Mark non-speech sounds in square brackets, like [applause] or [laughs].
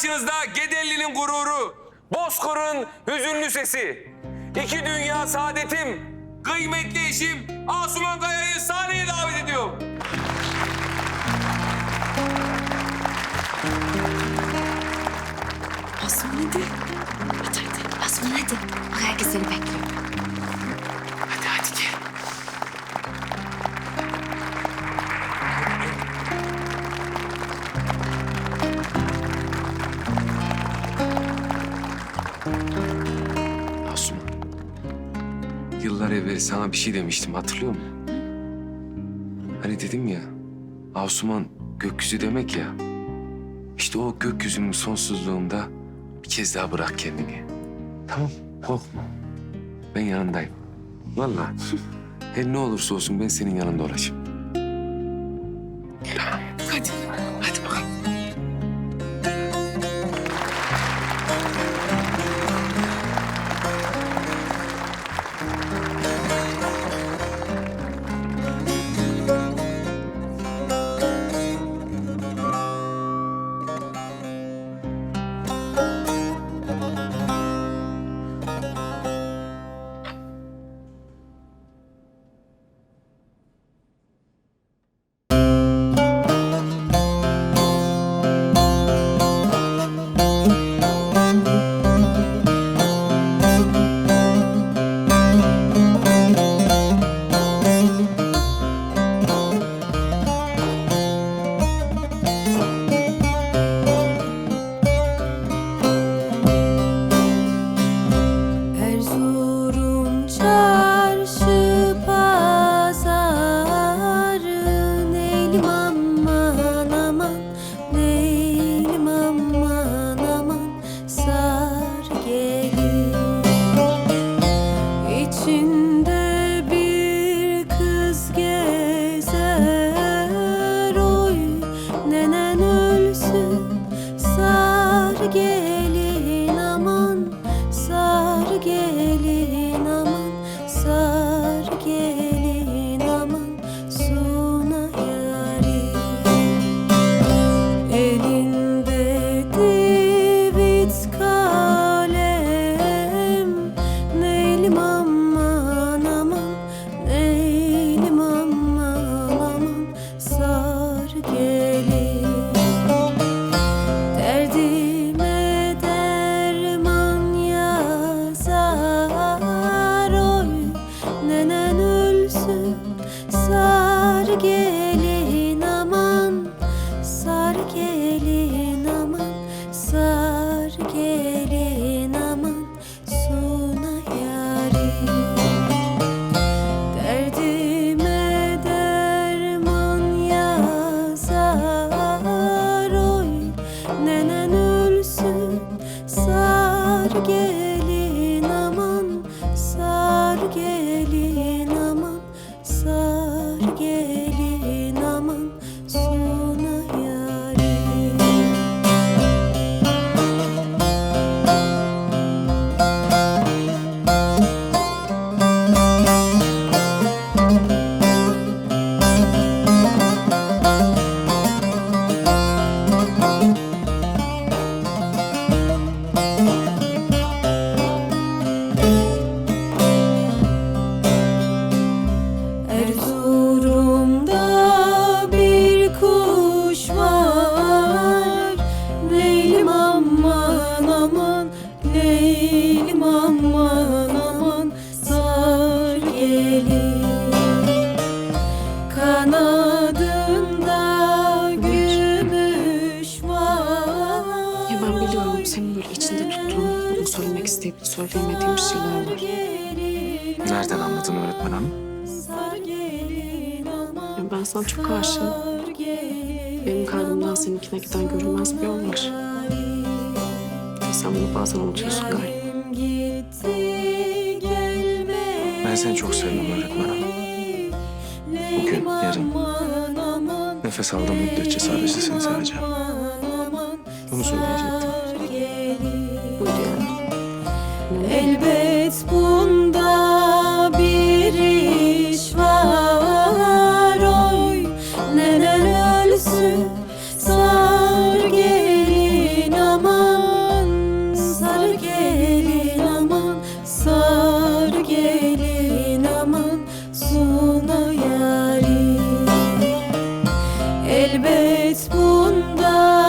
Karşınızda Gedelli'nin gururu, Bozkır'ın hüzünlü sesi. İki dünya saadetim, kıymetli eşim Asuman Kaya'yı sahneye davet ediyorum. Asuman hadi. Hadi hadi. Asuman hadi. Bak herkes seni bekliyor. Asuman. Yıllar evvel sana bir şey demiştim hatırlıyor musun? Hani dedim ya, Asuman gökyüzü demek ya. İşte o gökyüzünün sonsuzluğunda bir kez daha bırak kendini. Tamam, korkma. Ben yanındayım. Vallahi. [laughs] Her ne olursa olsun ben senin yanında olacağım. Divit kalem. Neylim aman aman Neylim aman aman. Sar gelin. Derdime derman yazar oy. Nenen ölsün sar gelin gelin aman Sar gelin aman Sar gelin söyleyemediğin bir şeyler var. Nereden anladın öğretmen hanım? Ya ben sana çok aşığım. Benim kalbimden seninkine giden görünmez bir yol var. Sen bunu bazen unutuyorsun galiba. Ben seni çok seviyorum öğretmen hanım. Bugün, yarın. Nefes aldığım müddetçe sadece seni seveceğim. Bunu söyleyecektim. Hasbundan